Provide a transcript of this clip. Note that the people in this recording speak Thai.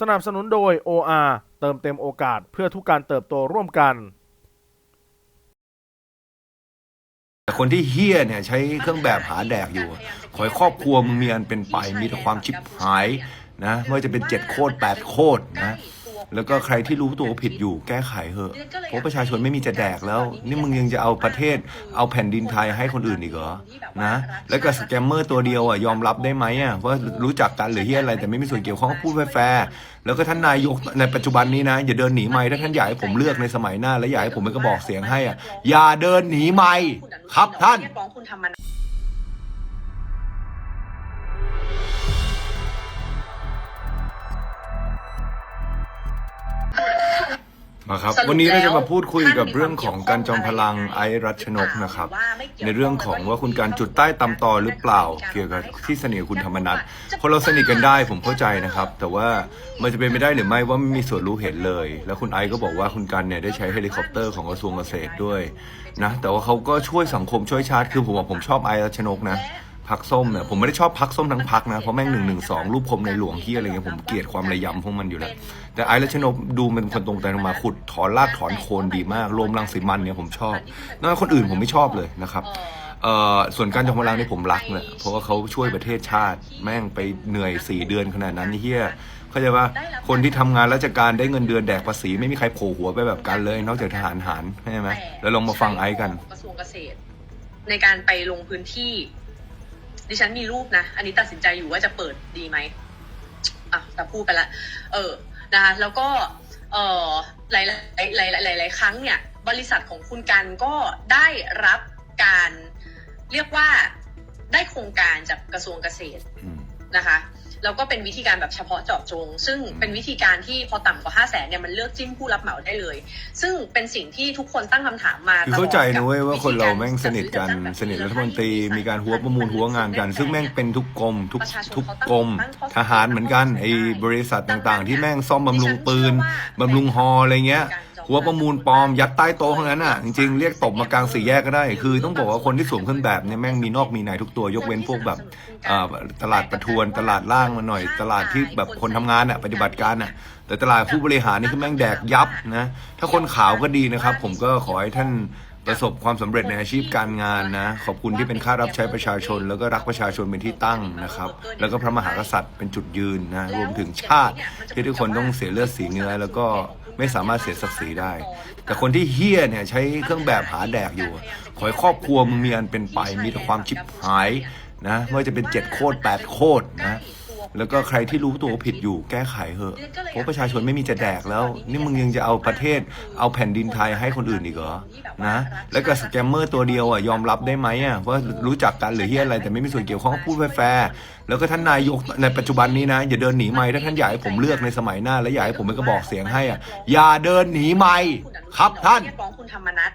สนับสนุนโดย OR เติมเต็มโอกาสเพื่อทุกการเติบโตร่วมกัน แต่คนที่เฮี้ยเนี่ยใช้เครื่องแบบหาแดกอยู่ ขอให้ครอบครัวมึงมีอันเป็นไป มีแต่ความชิบหายนะ ไม่ว่าจะเป็นเจ็ดโคตรแปดโคตรนะ แล้วก็ใครที่รู้ตัวว่าผิดอยู่แก้ไขเถอะเพราะประชาชนไม่มีจะแดกแล้ว นี่มึงยังจะเอาประเทศ เอาแผ่นดินไทยให้คนอื่นอีกเหรอนะ แล้วก็สแกมเมอร์ตัวเดียวอะยอมรับได้ไหมอะว่ารู้จักกันหรือเฮียอะไรแต่ไม่มีส่วนเกี่ยวข้องก็พูดแฟร์ๆแล้วก็ท่านนายกในปัจจุบันนี้นะ อย่าเดินหนีไม่ถ้าท่านอยากให้ผมเลือกในสมัยหน้า และอยากให้ผมเป็นกระบอกเสียงให้อะอย่าเดินหนีไม่ครับท่าน มันมาครับสรุปวันนี้เราจะมาพูดคุยกับท่านมีเรื่องของการจอมพลังไอซ์รัชนกนะครับ ในเรื่องของว่าคุณการจุดใต้ตำตอหรือเปล่า เกี่ยวกับที่สนิทกับคุณธรรมนัทคนเราสนิทกันได้ผมเข้าใจนะครับ แต่ว่ามันจะเป็นไม่ได้หรือไม่ว่าไม่มีส่วนรู้เห็นเลย แล้วคุณไอซ์ก็บอกว่าคุณการเนี่ยได้ใช้เฮลิคอปเตอร์ของกระทรวงเกษตรด้วยนะแต่ว่าเขาก็ช่วยสังคมช่วยชาติคือผมบอกผมชอบไอซ์รัชนกนะ พักส้มเนี่ยผมไม่ได้ชอบพักส้มทั้งพักนะ เพราะแม่งหนึ่งหนึ่งสองรูปคมในหลวงที่อะไรเงี้ยผมเกลียดความระยำพวกมันอยู่แล้ว แต่ไอ้รัชนกดูเป็นคนตรงไปตรงมาขุดถอนรากถอนโคนดีมาก รวมรังสีมันเนี่ยผมชอบนอกจากคนอื่นผมไม่ชอบเลยนะครับเอ่อส่วนการจอมพลังนี่ผมรักเนี่ยเพราะว่าเขาช่วยประเทศชาติ แม่งไปเหนื่อยสี่เดือนขนาดนั้นนี่เฮียเข้าใจว่าคนที่ทำงานราชการได้เงินเดือนแดกภาษีไม่มีใครโผล่หัวไปแบบกันเลย นอกจากทหารหารใช่ไหมแล้วลองมาฟังไอ้กันกระทรวงเกษตร ในการไปลงพื้นที่ ดิฉันมีรูปนะ อันนี้ตัดสินใจอยู่ว่าจะเปิดดีไหมอะแต่พูดไปละเออนะคะแล้วก็เออหลายหลายหลายหลายหลายครั้งเนี่ย บริษัทของคุณกันก็ได้รับการเรียกว่าได้โครงการจากกระทรวงเกษตรอืมนะคะ แล้วก็เป็นวิธีการแบบเฉพาะเจาะจง ซึ่งเป็นวิธีการที่พอต่ำกว่า5 0 0แสนเนี่ยมันเลือกจิ้มผู้รับเหมาได้เลย ซึ่งเป็นสิ่งที่ทุกคนตั้งคำถามมาคือตลอดเข้าใจนะเว้ยว่าคนเราแม่งวิธีสนิทกันจัดซื้อจัดจ้างแบบสนิทรัฐมนตรีมีการหัวประมูลหัวงานกัน ซึ่งแม่งเป็นทุกกรมทุกทุกกรมทหารเหมือนกันไอ้บริษัทต่างๆ ที่แม่งซ่อมบำรุงปืนบำรุงฮออะไรเงี้ย หัวประมูลปลอมยัดใต้โต๊ะทั้งนั้นอะจริงๆเรียกตบมากลางสี่แยกก็ได้ คือต้องบอกว่าคนที่สวมเครื่องแบบเนี่ยแม่งมีนอกมีในทุกตัวยกเว้นพวกแบบตลาดประทวนตลาดล่างมาหน่อย ตลาดที่แบบคนทำงานอะปฏิบัติการอะแต่ตลาดผู้บริหารนี่คือแม่งแดกยับนะถ้าคนขาวก็ดีนะครับ ผมก็ขอให้ท่าน ประสบความสำเร็จในอาชีพการงานนะ ขอบคุณที่เป็นข้ารับใช้ประชาชน แล้วก็รักประชาชนเป็นที่ตั้งนะครับ แล้วก็พระมหากษัตริย์เป็นจุดยืนนะรวมถึงชาติที่ทุกคนต้องเสียเลือดเสียเนื้อ แล้วก็ไม่สามารถเสียศักดิ์ศรีได้ แต่คนที่เฮี้ยเนี่ยใช้เครื่องแบบหาแดกอยู่ ขอให้ครอบครัวมึงมีอันเป็นไปมีแต่ความชิบหายนะไม่ว่าจะเป็นเจ็ดโคตรแปดโคตรนะ แล้วก็ใครที่รู้ตัวผิดอยู่แก้ไขเถอะเพราะประชาชนไม่มีจะแดกแล้ว นี่มึงยังจะเอาประเทศ เอาแผ่นดินไทยให้คนอื่นอีกเหรอนะแล้วก็สแกมเมอร์ตัวเดียวอะยอมรับได้ไหมอะว่ารู้จักกันหรือเฮียอะไรแต่ไม่มีส่วนเกี่ยวข้องก็พูดแฟร์แล้วก็ท่านนายกในปัจจุบันนี้นะอย่าเดินหนีไม่ถ้าท่านอยากให้ผมเลือกในสมัยหน้า และอยากให้ผมเป็นกระบอกเสียงให้อะอย่าเดินหนีไม่ครับท่านเรียกร้องคุณธรรมนัฐ